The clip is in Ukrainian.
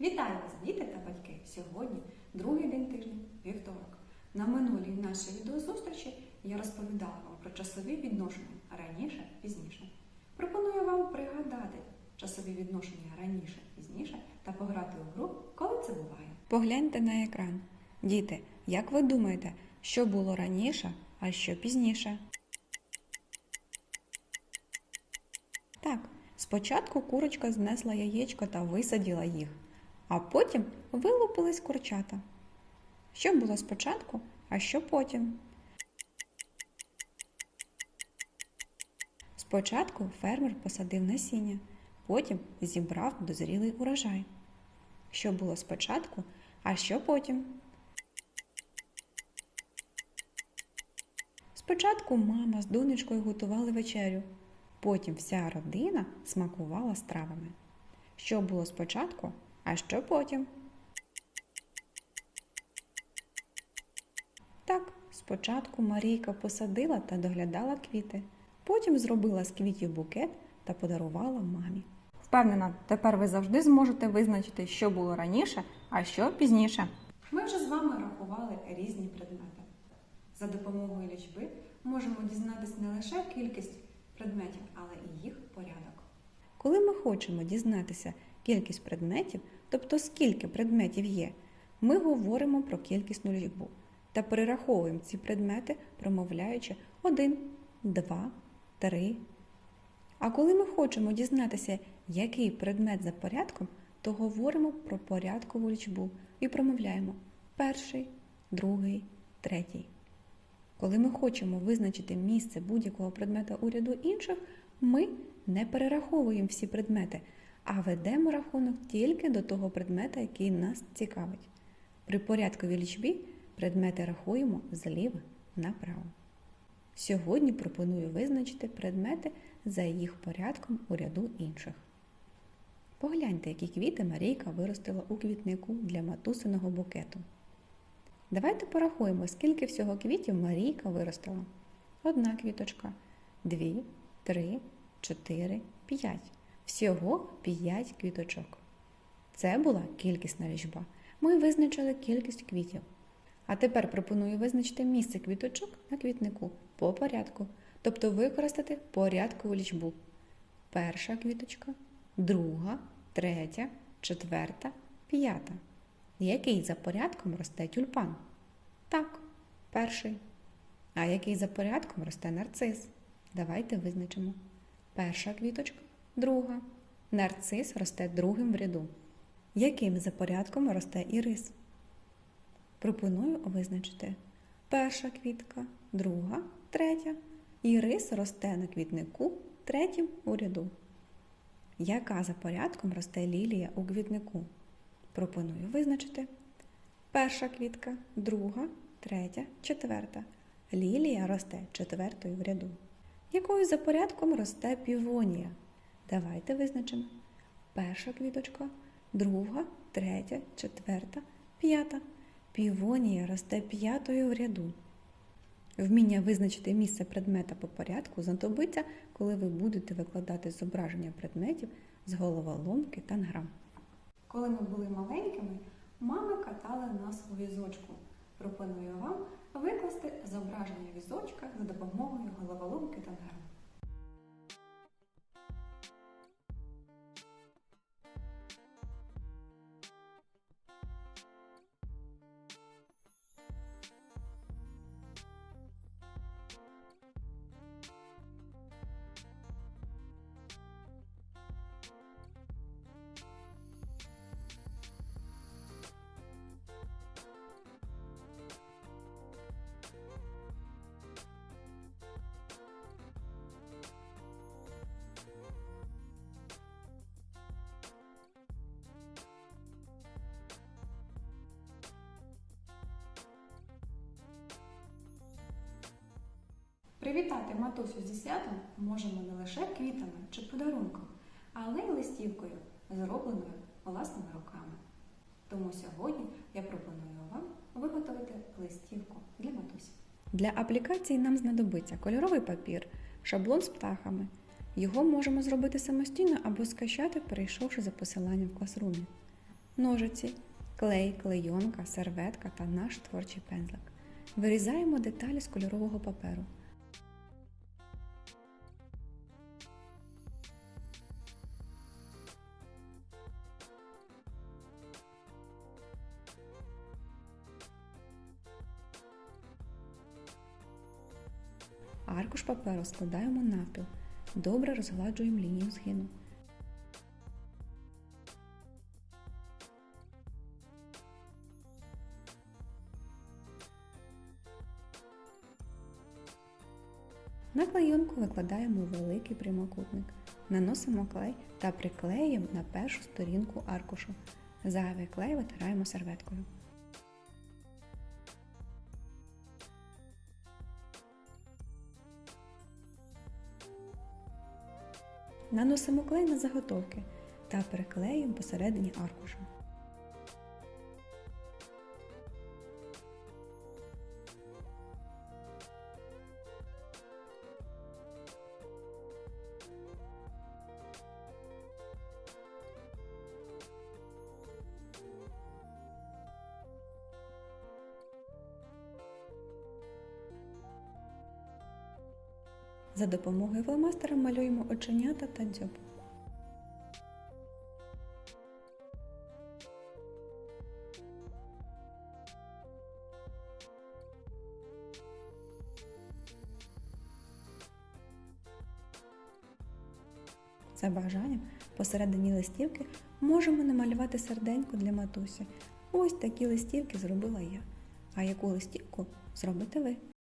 Вітаю вас, діти та батьки! Сьогодні другий день тижня, вівторок. На минулій нашій відеозустрічі я розповідала вам про часові відношення раніше, пізніше. Пропоную вам пригадати часові відношення раніше, пізніше та пограти у гру, коли це буває. Погляньте на екран. Діти, як ви думаєте, що було раніше, а що пізніше? Так, спочатку курочка знесла яєчко та висаділа їх, а потім вилупились курчата. Що було спочатку, а що потім? Спочатку фермер посадив насіння, потім зібрав дозрілий урожай. Що було спочатку, а що потім? Спочатку мама з донечкою готували вечерю, потім вся родина смакувала стравами. Що було спочатку, а що потім? Так, спочатку Марійка посадила та доглядала квіти, потім зробила з квітів букет та подарувала мамі. Впевнена, тепер ви завжди зможете визначити, що було раніше, а що пізніше. Ми вже з вами рахували різні предмети. За допомогою лічби можемо дізнатися не лише кількість предметів, але і їх порядок. Коли ми хочемо дізнатися кількість предметів, тобто скільки предметів є, ми говоримо про кількісну лічбу та перераховуємо ці предмети, промовляючи 1, 2, 3. А коли ми хочемо дізнатися, який предмет за порядком, то говоримо про порядкову лічбу і промовляємо перший, другий, третій. Коли ми хочемо визначити місце будь-якого предмета у ряду інших, ми не перераховуємо всі предмети, а ведемо рахунок тільки до того предмета, який нас цікавить. При порядковій лічбі предмети рахуємо зліва направо. Сьогодні пропоную визначити предмети за їх порядком у ряду інших. Погляньте, які квіти Марійка виростила у квітнику для матусиного букету. Давайте порахуємо, скільки всього квітів Марійка виростила. Одна квіточка, дві, три, чотири, п'ять. Всього п'ять квіточок. Це була кількісна лічба. Ми визначили кількість квітів. А тепер пропоную визначити місце квіточок на квітнику по порядку, тобто використати порядкову лічбу. Перша квіточка, друга, третя, четверта, п'ята. Який за порядком росте тюльпан? Так, перший. А який за порядком росте нарцис? Давайте визначимо. Перша квіточка, друга. Нарцис росте другим в ряду. Яким за порядком росте ірис? Пропоную визначити. Перша квітка, друга, третя. Ірис росте на квітнику третім у ряду. Яка за порядком росте лілія у квітнику? Пропоную визначити. Перша квітка, друга, третя, четверта. Лілія росте четвертою в ряду. Якою за порядком росте півонія? Давайте визначимо. Перша квіточка, друга, третя, четверта, п'ята. Півонія росте п'ятою в ряду. Вміння визначити місце предмета по порядку знадобиться, коли ви будете викладати зображення предметів з головоломки та грам. Коли ми були маленькими, мами катали нас у візочку. Пропоную вам викласти зображення візочка за допомогою головоломки та грам. Привітати матусю зі святом можемо не лише квітами чи подарунком, але й листівкою, зробленою власними руками. Тому сьогодні я пропоную вам виготовити листівку для матусі. Для аплікації нам знадобиться кольоровий папір, шаблон з птахами. Його можемо зробити самостійно або скачати, перейшовши за посиланням в класрумі. ножиці, клей, клейонка, серветка та наш творчий пензлик. Вирізаємо деталі з кольорового паперу. Аркуш паперу складаємо навпіл. Добре розгладжуємо лінію згину. На клейонку викладаємо великий прямокутник. Наносимо клей та приклеїмо на першу сторінку аркушу. Зайвий клей витираємо серветкою. Наносимо клей на заготовки та приклеїмо посередині аркушу. За допомогою фломастера малюємо оченята та дзьоб. За бажанням посередині листівки можемо намалювати серденько для матусі. Ось такі листівки зробила я. А яку листівку зробите ви?